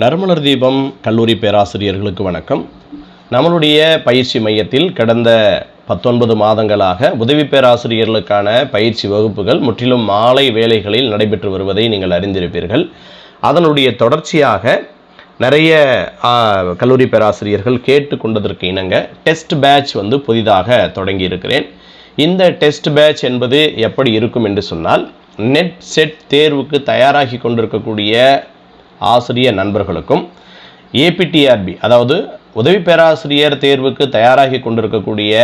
நறுமலர் தீபம் கல்லூரி பேராசிரியர்களுக்கு வணக்கம். நம்மளுடைய பயிற்சி மையத்தில் கடந்த பத்தொன்பது மாதங்களாக உதவி பேராசிரியர்களுக்கான பயிற்சி வகுப்புகள் முற்றிலும் மாலை வேலைகளில் நடைபெற்று வருவதை நீங்கள் அறிந்திருப்பீர்கள். அதனுடைய தொடர்ச்சியாக நிறைய கல்லூரி பேராசிரியர்கள் கேட்டு கொண்டதற்கு இணங்க டெஸ்ட் பேட்ச் வந்து புதிதாக தொடங்கி இருக்கிறேன் இந்த டெஸ்ட் பேட்ச் என்பது எப்படி இருக்கும் என்று சொன்னால் நெட் செட் தேர்வுக்கு தயாராகி கொண்டிருக்கக்கூடிய ஆசிரிய நண்பர்களுக்கும் ஏபிடிஆர்பி அதாவது உதவி பேராசிரியர் தேர்வுக்கு தயாராகி கொண்டிருக்கக்கூடிய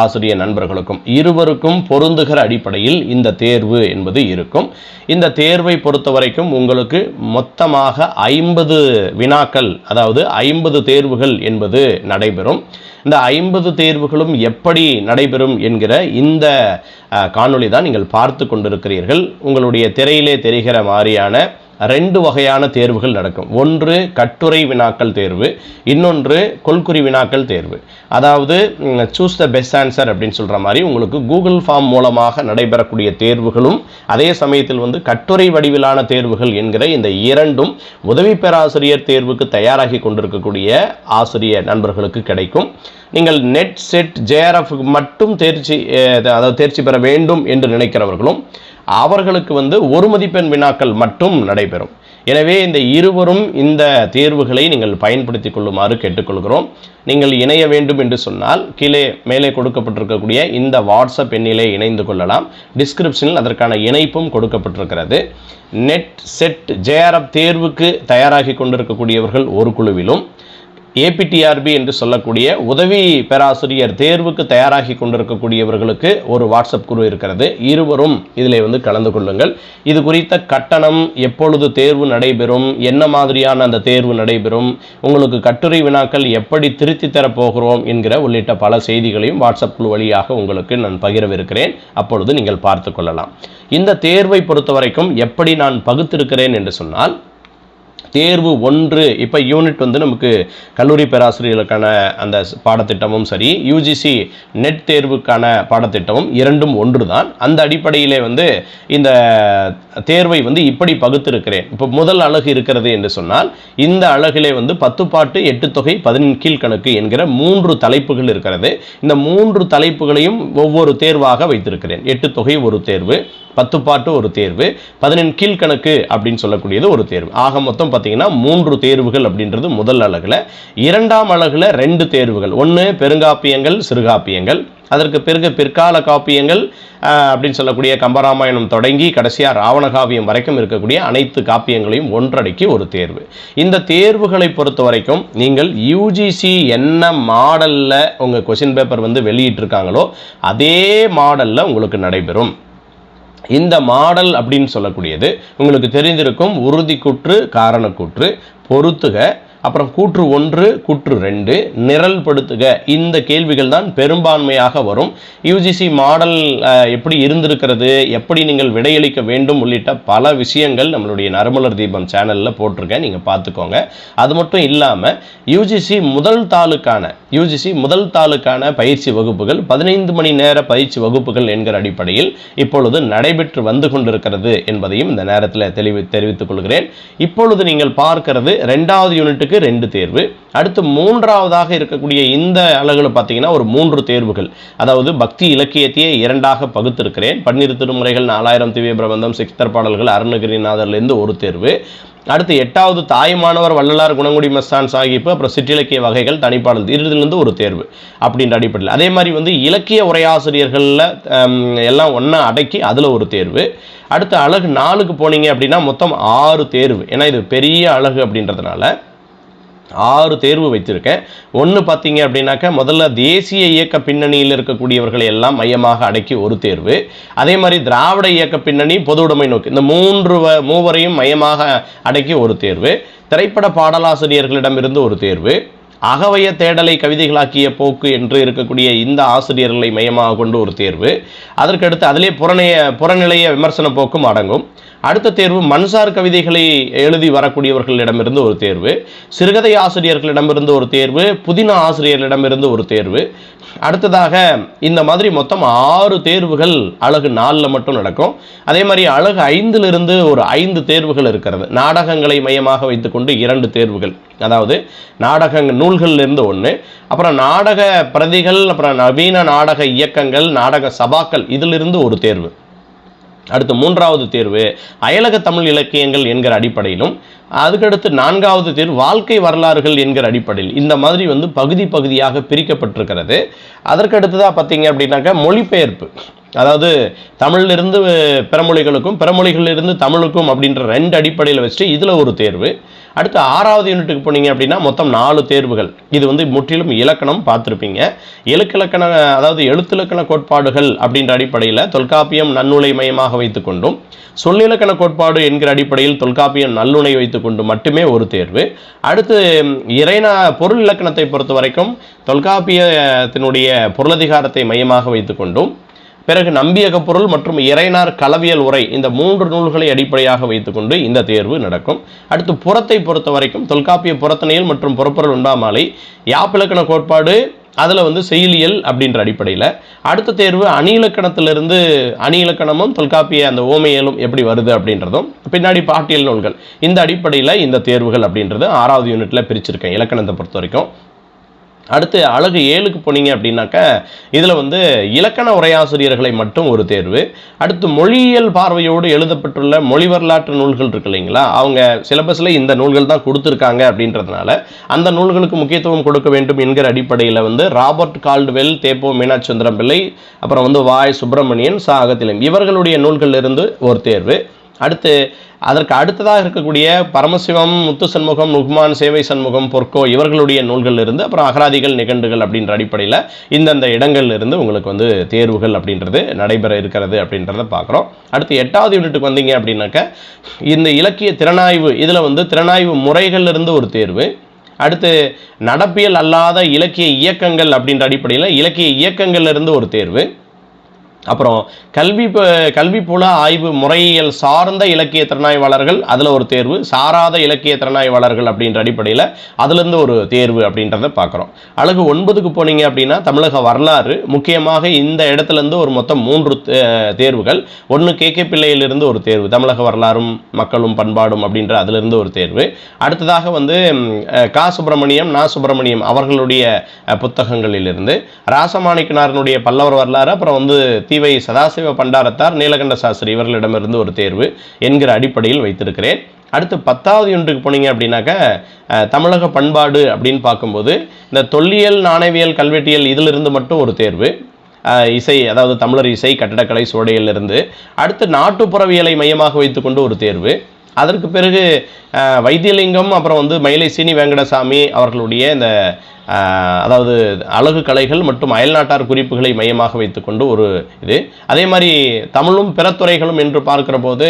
ஆசிரிய நண்பர்களுக்கும் இருவருக்கும் பொருந்துகிற அடிப்படையில் இந்த தேர்வு என்பது இருக்கும். இந்த தேர்வை பொறுத்த வரைக்கும் உங்களுக்கு மொத்தமாக ஐம்பது வினாக்கள் அதாவது ஐம்பது தேர்வுகள் என்பது நடைபெறும். இந்த ஐம்பது தேர்வுகளும் எப்படி நடைபெறும் என்கிற இந்த காணொளி தான் நீங்கள் பார்த்து கொண்டிருக்கிறீர்கள். உங்களுடைய திரையிலே தெரிகிற மாதிரியான ரெண்டு வகையான தேர்வுகள் நடக்கும். ஒன்று கட்டுரை வினாக்கள் தேர்வு இன்னொன்று கொள்குறி வினாக்கள் தேர்வு. அதாவது சூஸ் த பெஸ்ட் ஆன்சர் அப்படின்னு சொல்கிற மாதிரி உங்களுக்கு கூகுள் ஃபார்ம் மூலமாக நடைபெறக்கூடிய தேர்வுகளும் அதே சமயத்தில் வந்து கட்டுரை வடிவிலான தேர்வுகள் என்கிற இந்த இரண்டும் உதவி பேராசிரியர் தேர்வுக்கு தயாராகி கொண்டிருக்கக்கூடிய ஆசிரியர் நண்பர்களுக்கு கிடைக்கும். நீங்கள் நெட் செட் ஜேஆர்எஃப் மட்டும் தேர்ச்சி அதாவது தேர்ச்சி பெற வேண்டும் என்று நினைக்கிறவர்களும் அவர்களுக்கு வந்து ஒரு மதிப்பெண் வினாக்கள் மட்டும் நடைபெறும். எனவே இந்த இருவரும் இந்த தேர்வுகளை நீங்கள் பயன்படுத்திக் கொள்ளுமாறு கேட்டுக்கொள்கிறோம். நீங்கள் இணைய வேண்டும் என்று சொன்னால் கீழே மேலே கொடுக்கப்பட்டிருக்கக்கூடிய இந்த வாட்ஸ்அப் எண்ணிலே இணைந்து கொள்ளலாம். டிஸ்கிரிப்ஷனில் அதற்கான இணைப்பும் கொடுக்கப்பட்டிருக்கிறது. நெட் செட் ஜேஆர்எஃப் தேர்வுக்கு தயாராகி கொண்டிருக்கக்கூடியவர்கள் ஒரு குழுவிலும் ஏபிடிஆர்பி என்று சொல்லக்கூடிய உதவி பேராசிரியர் தேர்வுக்கு தயாராகி கொண்டிருக்கக்கூடியவர்களுக்கு ஒரு வாட்ஸ்அப் குழு இருக்கிறது. இருவரும் இதில் வந்து கலந்து கொள்ளுங்கள். இது குறித்த கட்டணம் எப்பொழுது தேர்வு நடைபெறும் என்ன மாதிரியான அந்த தேர்வு நடைபெறும் உங்களுக்கு கட்டுரை வினாக்கள் எப்படி திருத்தி தரப்போகிறோம் என்கிற உள்ளிட்ட பல செய்திகளையும் வாட்ஸ்அப் குழு வழியாக உங்களுக்கு நான் பகிரவிருக்கிறேன். அப்பொழுது நீங்கள் பார்த்து கொள்ளலாம். இந்த தேர்வை பொறுத்த வரைக்கும் எப்படி நான் பகுத்திருக்கிறேன் என்று சொன்னால் தேர்வு ஒன்று. இப்போ யூனிட் வந்து நமக்கு கல்லூரி பேராசிரியர்களுக்கான அந்த பாடத்திட்டமும் சரி யூஜிசி நெட் தேர்வுக்கான பாடத்திட்டமும் இரண்டும் ஒன்று தான் அந்த அடிப்படையிலே வந்து இந்த தேர்வை வந்து இப்படி பகுத்திருக்கிறேன். இப்போ முதல் அழகு இருக்கிறது என்று சொன்னால் இந்த அழகிலே வந்து பத்து பாட்டு எட்டு தொகை பதினெண் கீழ்கணக்கு என்கிற மூன்று தலைப்புகள் இருக்கிறது. இந்த மூன்று தலைப்புகளையும் ஒவ்வொரு தேர்வாக வைத்திருக்கிறேன். எட்டு தொகை ஒரு தேர்வு பத்து பாட்டு ஒரு தேர்வு பதினெண் கீழ்கணக்கு அப்படின்னு சொல்லக்கூடியது ஒரு தேர்வு. ஆக மொத்தம் பத்து பார்த்தீங்கன்னா மூன்று தேர்வுகள் அப்படின்றது முதல் அழகுல. இரண்டாம் அழகில் ரெண்டு தேர்வுகள். ஒன்று பெருங்காப்பியங்கள் சிறுகாப்பியங்கள். அதற்கு பிறகு பிற்கால காப்பியங்கள் அப்படின்னு சொல்லக்கூடிய கம்பராமாயணம் தொடங்கி கடைசியாக ராவணகாவியம் வரைக்கும் இருக்கக்கூடிய அனைத்து காப்பியங்களையும் ஒன்றடக்கி ஒரு தேர்வு. இந்த தேர்வுகளை பொறுத்த வரைக்கும் நீங்கள் யூஜிசி என்ன மாடலில் உங்கள் கொஷின் பேப்பர் வந்து வெளியிட்டிருக்காங்களோ அதே மாடலில் உங்களுக்கு நடைபெறும். இந்த மாடல் அப்படின்னு சொல்லக்கூடியது உங்களுக்கு தெரிந்திருக்கும் உறுதிக்குற்று காரணக்கூற்று பொறுத்துக அப்புறம் கூற்று ஒன்று கூற்று ரெண்டு. நிரல்படுத்துக. இந்த கேள்விகள் தான் பெரும்பான்மையாக வரும். யூஜிசி மாடல் எப்படி இருந்திருக்கிறது எப்படி நீங்கள் விடையளிக்க வேண்டும் உள்ளிட்ட பல விஷயங்கள் நம்மளுடைய நறுமலர் தீபம் சேனலில் போட்டிருக்கேன். நீங்கள் பார்த்துக்கோங்க. அது மட்டும் இல்லாமல் யூஜிசி முதல் தாளுக்கான யூஜிசி முதல் தாளுக்கான பயிற்சி வகுப்புகள் பதினைந்து மணி நேர பயிற்சி வகுப்புகள் என்கிற அடிப்படையில் இப்பொழுது நடைபெற்று வந்து கொண்டிருக்கிறது என்பதையும் இந்த நேரத்தில் தெளிவு தெரிவித்துக் கொள்கிறேன். இப்பொழுது நீங்கள் பார்க்கிறது ரெண்டாவது யூனிட்டுக்கு ரெண்டு தேர்வு. அடுத்து மூன்றாவதாக இருக்கக்கூடிய இந்த அழகுல பார்த்தீங்கன்னா ஒரு மூன்று தேர்வுகள். அதாவது பக்தி இலக்கியத்தையே இரண்டாக பகுத்திருக்கிறேன். பன்னிரு திருமுறைகள் நாலாயிரம் திவ்ய பிரபந்தம் சிக்ஸ்தர் பாடல்கள் அருணகிரிநாதர்லேருந்து ஒரு தேர்வு. அடுத்து எட்டாவது தாய்மானவர் வள்ளலார் குணங்குடி மஸ்தான் சாஹிப்பு அப்புறம் சிற்றிலக்கிய வகைகள் தனிப்பாடல் இறுதியிலிருந்து ஒரு தேர்வு அப்படின்ற அடிப்படையில். அதே மாதிரி வந்து இலக்கிய உரையாசிரியர்களில் எல்லாம் ஒன்றா அடக்கி அதில் ஒரு தேர்வு. அடுத்து அழகு நாலுக்கு போனீங்க அப்படின்னா மொத்தம் ஆறு தேர்வு. ஏன்னா இது பெரிய அழகு அப்படின்றதுனால ஆறு தேர்வு வைத்திருக்கேன். ஒன்று பார்த்தீங்க அப்படின்னாக்கா முதல்ல தேசிய இயக்க பின்னணியில் இருக்கக்கூடியவர்களை எல்லாம் மையமாக அடக்கி ஒரு தேர்வு. அதே மாதிரி திராவிட இயக்க பின்னணி பொது உடைமை நோக்கி இந்த மூன்று வ- மூவரையும் மையமாக அடக்கி ஒரு தேர்வு. திரைப்பட பாடலாசிரியர்களிடமிருந்து ஒரு தேர்வு. அகவய தேடலை கவிதைகளாக்கிய போக்கு என்று இருக்கக்கூடிய இந்த ஆசிரியர்களை மையமாக கொண்டு ஒரு தேர்வு. அதற்கடுத்து அதிலே புறநிய புறநிலைய விமர்சன போக்கும் அடங்கும். அடுத்த தேர்வு மன்சார் கவிதைகளை எழுதி வரக்கூடியவர்களிடமிருந்து ஒரு தேர்வு சிறுகதை ஆசிரியர்களிடமிருந்து ஒரு தேர்வு புதின ஆசிரியர்களிடமிருந்து ஒரு தேர்வு. அடுத்ததாக இந்த மாதிரி மொத்தம் ஆறு தேர்வுகள் அழகு நாலில் மட்டும் நடக்கும். அதே மாதிரி அழகு ஐந்திலிருந்து ஒரு ஐந்து தேர்வுகள் இருக்கிறது. நாடகங்களை மையமாக வைத்துக்கொண்டு இரண்டு தேர்வுகள். அதாவது நாடக நூல்கள்லேருந்து ஒன்று அப்புறம் நாடக பிரதிகள் அப்புறம் நவீன நாடக இயக்கங்கள் நாடக சபாக்கள் இதிலிருந்து ஒரு தேர்வு. அடுத்து மூன்றாவது தேர்வு அயலக தமிழ் இலக்கியங்கள் என்கிற அடிப்படையிலும் அதுக்கடுத்து நான்காவது தேர்வு வாழ்க்கை வரலாறுகள் என்கிற அடிப்படையில். இந்த மாதிரி வந்து பகுதி பகுதியாக பிரிக்கப்பட்டிருக்கிறது. அதற்கடுத்ததாக பார்த்தீங்க அப்படின்னாக்கா மொழிபெயர்ப்பு. அதாவது தமிழிலிருந்து பிறமொழிகளுக்கும் பிறமொழிகளிலிருந்து தமிழுக்கும் அப்படின்ற ரெண்டு அடிப்படையில் வச்சுட்டு இதில் ஒரு தேர்வு. அடுத்து ஆறாவது யூனிட்டுக்கு போனீங்க அப்படின்னா மொத்தம் நாலு தேர்வுகள். இது வந்து முற்றிலும் இலக்கணம் பார்த்துருப்பீங்க. எழுக்கிலக்கண அதாவது எழுத்திலக்கண கோட்பாடுகள் அப்படின்ற அடிப்படையில் தொல்காப்பியம் நன்னுலை மையமாக வைத்துக்கொண்டும் சொல்லிலக்கண கோட்பாடு என்கிற அடிப்படையில் தொல்காப்பியம் நல்லுணை வைத்துக்கொண்டு மட்டுமே ஒரு தேர்வு. அடுத்து இறைனா பொருள் இலக்கணத்தை பொறுத்த வரைக்கும் தொல்காப்பியத்தினுடைய பொருளதிகாரத்தை மையமாக வைத்துக்கொண்டும் பிறகு நம்பியக பொருள் மற்றும் இறைனார் கலவியல் உரை இந்த மூன்று நூல்களை அடிப்படையாக வைத்துக்கொண்டு இந்த தேர்வு நடக்கும். அடுத்து புறத்தை பொறுத்த வரைக்கும் தொல்காப்பிய புறத்தனையில் மற்றும் புறப்பொருள் உண்டாமாலை யாப்பிலக்கண கோட்பாடு அதில் வந்து செயலியல் அப்படின்ற அடிப்படையில். அடுத்த தேர்வு அணி இலக்கணத்திலிருந்து அணி இலக்கணமும் தொல்காப்பிய அந்த ஓமையலும் எப்படி வருது அப்படின்றதும் பின்னாடி பாட்டியல் நூல்கள். இந்த அடிப்படையில் இந்த தேர்வுகள் அப்படின்றது ஆறாவது யூனிட்டில் பிரிச்சிருக்கேன் இலக்கணத்தை பொறுத்த வரைக்கும். அடுத்து அழகு ஏழுக்கு போனீங்க அப்படின்னாக்க இதில் வந்து இலக்கண உரையாசிரியர்களை மட்டும் ஒரு தேர்வு. அடுத்து மொழியியல் பார்வையோடு எழுதப்பட்டுள்ள மொழி வரலாற்று நூல்கள் இருக்கு இல்லைங்களா? அவங்க சிலபஸில் இந்த நூல்கள் தான் கொடுத்துருக்காங்க அப்படின்றதுனால அந்த நூல்களுக்கு முக்கியத்துவம் கொடுக்க வேண்டும் என்கிற அடிப்படையில் வந்து ராபர்ட் கால்டுவெல் தேப்போ மீனாட்சி பிள்ளை அப்புறம் வந்து வாய் சுப்பிரமணியன் சாகத்திலம் இவர்களுடைய இவர்களுடைய நூல்களிலிருந்து ஒரு தேர்வு. அடுத்து அதற்கு அடுத்ததாக இருக்கக்கூடிய பரமசிவம் முத்து சண்முகம் நுக்மான் சேவை சண்முகம் பொற்கோ இவர்களுடைய நூல்கள் இருந்து அப்புறம் அகராதிகள் நிகண்டுகள் அப்படின்ற அடிப்படையில் இந்தந்த இடங்கள்ல இருந்து உங்களுக்கு வந்து தேர்வுகள் அப்படின்றது நடைபெற இருக்கிறது அப்படின்றத பார்க்குறோம். அடுத்து எட்டாவது யூனிட்டுக்கு வந்தீங்க அப்படின்னாக்க இந்த இலக்கிய திறனாய்வு இதில் வந்து திறனாய்வு முறைகள் இருந்து ஒரு தேர்வு. அடுத்து நடப்பியல் அல்லாத இலக்கிய இயக்கங்கள் அப்படின்ற அடிப்படையில் இலக்கிய இயக்கங்கள்லேருந்து ஒரு தேர்வு. அப்புறம் கல்வி கல்வி புல ஆய்வு முறையியல் சார்ந்த இலக்கிய திறனாய்வாளர்கள் அதில் ஒரு தேர்வு சாராத இலக்கிய திறனாய்வாளர்கள் அப்படின்ற அடிப்படையில் அதுலேருந்து ஒரு தேர்வு அப்படின்றத பார்க்குறோம் அழகு ஒன்பதுக்கு போனீங்க அப்படின்னா தமிழக வரலாறு முக்கியமாக இந்த இடத்துலேருந்து ஒரு மொத்தம் மூன்று தேர்வுகள் ஒன்று கே கே பிள்ளையிலிருந்து ஒரு தேர்வு தமிழக வரலாறும் மக்களும் பண்பாடும் அப்படின்ற அதுலேருந்து ஒரு தேர்வு. அடுத்ததாக வந்து கா சுப்பிரமணியம் நா சுப்பிரமணியம் அவர்களுடைய புத்தகங்களிலிருந்து ராசமாணிக்கனாரனுடைய பல்லவர் வரலாறு அப்புறம் வந்து தீவை சதாசிவ பண்டாரத்தார் நீலகண்ட சாஸ்திரி இவர்களிடமிருந்து ஒரு தேர்வு என்கிற அடிப்படையில் வைத்திருக்கிறேன். அடுத்து பத்தாவது ஒன்றுக்கு போனீங்க அப்படின்னாக்க தமிழக பண்பாடு அப்படின்னு பார்க்கும்போது இந்த தொல்லியல் நாணயவியல் கல்வெட்டியல் இதிலிருந்து மட்டும் ஒரு தேர்வு. இசை அதாவது தமிழர் இசை கட்டடக்கலை சோடையிலிருந்து. அடுத்து நாட்டுப்புறவியலை மையமாக வைத்துக்கொண்டு ஒரு தேர்வு. அதற்கு பிறகு வைத்தியலிங்கம் அப்புறம் வந்து மயிலை சீனி வெங்கடசாமி அவர்களுடைய இந்த அதாவது அழகு கலைகள் மற்றும் அயல்நாட்டார் குறிப்புகளை மையமாக வைத்துக்கொண்டு ஒரு இது. அதே மாதிரி தமிழும் பிற துறைகளும் என்று பார்க்கிற போது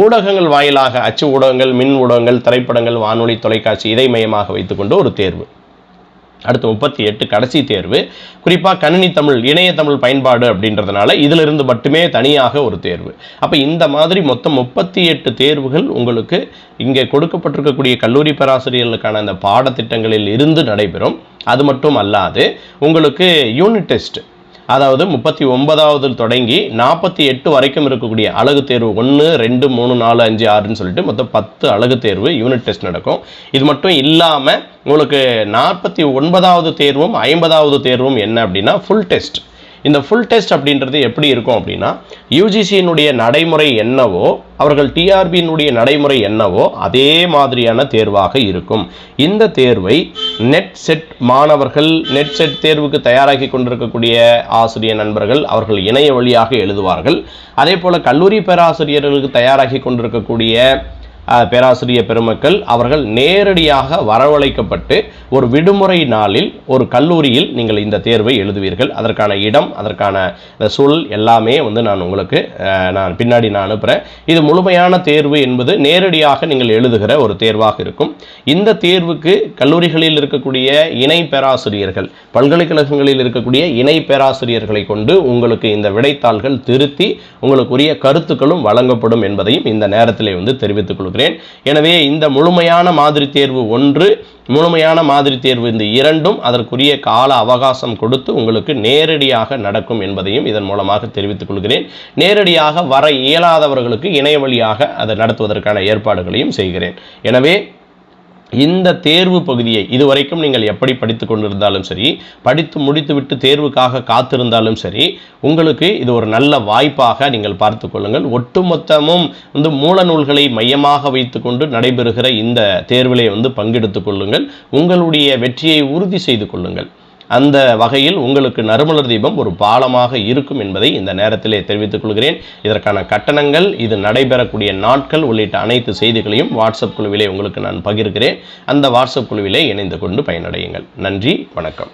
ஊடகங்கள் வாயிலாக அச்சு ஊடகங்கள் மின் ஊடகங்கள் திரைப்படங்கள் வானொலி தொலைக்காட்சி இதை மையமாக வைத்துக்கொண்டு ஒரு தேர்வு. அடுத்து முப்பத்தி எட்டு கடைசி தேர்வு. குறிப்பாக கணினி தமிழ் இணைய தமிழ் பயன்பாடு அப்படின்றதுனால இதிலிருந்து மட்டுமே தனியாக ஒரு தேர்வு. அப்போ இந்த மாதிரி மொத்தம் முப்பத்தி எட்டு தேர்வுகள் உங்களுக்கு இங்கே கொடுக்கப்பட்டிருக்கக்கூடிய கல்லூரி பேராசிரியர்களுக்கான அந்த பாடத்திட்டங்களில் இருந்து நடைபெறும். அது மட்டும் அல்லாது உங்களுக்கு யூனிட் டெஸ்ட் அதாவது முப்பத்தி ஒன்பதாவது தொடங்கி நாற்பத்தி எட்டு வரைக்கும் இருக்கக்கூடிய அழகு தேர்வு ஒன்று ரெண்டு மூணு நாலு அஞ்சு ஆறுன்னு சொல்லிட்டு மொத்தம் பத்து அழகு தேர்வு யூனிட் டெஸ்ட் நடக்கும். இது மட்டும் இல்லாமல் உங்களுக்கு நாற்பத்தி ஒன்பதாவது தேர்வும் ஐம்பதாவது தேர்வும் என்ன அப்படின்னா ஃபுல் டெஸ்ட் இந்த ஃபுல் டெஸ்ட் அப்படின்றது எப்படி இருக்கும் அப்படின்னா யூஜிசியினுடைய நடைமுறை என்னவோ அவர்கள் டிஆர்பியினுடைய நடைமுறை என்னவோ அதே மாதிரியான தேர்வாக இருக்கும். இந்த தேர்வை நெட் செட் மாணவர்கள் நெட் செட் தேர்வுக்கு தயாராகி கொண்டிருக்கக்கூடிய ஆசிரியர் நண்பர்கள் அவர்கள் இணைய வழியாக எழுதுவார்கள். அதே போல் கல்லூரி பேராசிரியர்களுக்கு தயாராகி கொண்டிருக்கக்கூடிய பேராசிரியர் பெருமக்கள் அவர்கள் நேரடியாக வரவழைக்கப்பட்டு ஒரு விடுமுறை நாளில் ஒரு கல்லூரியில் நீங்கள் இந்த தேர்வை எழுதுவீர்கள். அதற்கான இடம் அதற்கான சூழல் எல்லாமே வந்து நான் உங்களுக்கு நான் பின்னாடி நான் அனுப்புகிறேன் இது முழுமையான தேர்வு என்பது நேரடியாக நீங்கள் எழுதுகிற ஒரு தேர்வாக இருக்கும். இந்த தேர்வுக்கு கல்லூரிகளில் இருக்கக்கூடிய இணை பேராசிரியர்கள் பல்கலைக்கழகங்களில் இருக்கக்கூடிய இணை பேராசிரியர்களை கொண்டு உங்களுக்கு இந்த விடைத்தாள்கள் திருத்தி உங்களுக்குரிய கருத்துக்களும் வழங்கப்படும் என்பதையும் இந்த நேரத்திலே வந்து தெரிவித்துக் கொள்கிறேன். எனவே இந்த முழுமையான மாதிரி தேர்வு ஒன்று முழுமையான மாதிரி தேர்வு இந்த இரண்டும் அதற்குரிய கால அவகாசம் கொடுத்து உங்களுக்கு நேரடியாக நடக்கும் என்பதையும் இதன் மூலமாக தெரிவித்துக் கொள்கிறேன். நேரடியாக வர இயலாதவர்களுக்கு இணைய வழியாக அதை நடத்துவதற்கான ஏற்பாடுகளையும் செய்கிறேன். எனவே இந்த தேர்வு பகுதியை இதுவரைக்கும் நீங்கள் எப்படி படித்து கொண்டிருந்தாலும் சரி படித்து முடித்துவிட்டு தேர்வுக்காக காத்திருந்தாலும் சரி உங்களுக்கு இது ஒரு நல்ல வாய்ப்பாக நீங்கள் பார்த்து கொள்ளுங்கள். ஒட்டுமொத்தமும் வந்து மூல நூல்களை மையமாக வைத்துக்கொண்டு நடைபெறுகிற இந்த தேர்விலே வந்து பங்கெடுத்துக் கொள்ளுங்கள். உங்களுடைய வெற்றியை உறுதி செய்து கொள்ளுங்கள். அந்த வகையில் உங்களுக்கு நறுமலர் தீபம் ஒரு பாலமாக இருக்கும் என்பதை இந்த நேரத்திலே தெரிவித்துக் கொள்கிறேன். இதற்கான கட்டணங்கள் இது நடைபெறக்கூடிய நாட்கள் உள்ளிட்ட அனைத்து செய்திகளையும் வாட்ஸ்அப் குழுவிலே உங்களுக்கு நான் பகிர்கிறேன். அந்த வாட்ஸ்அப் குழுவிலே இணைந்து கொண்டு பயனடையுங்கள். நன்றி வணக்கம்.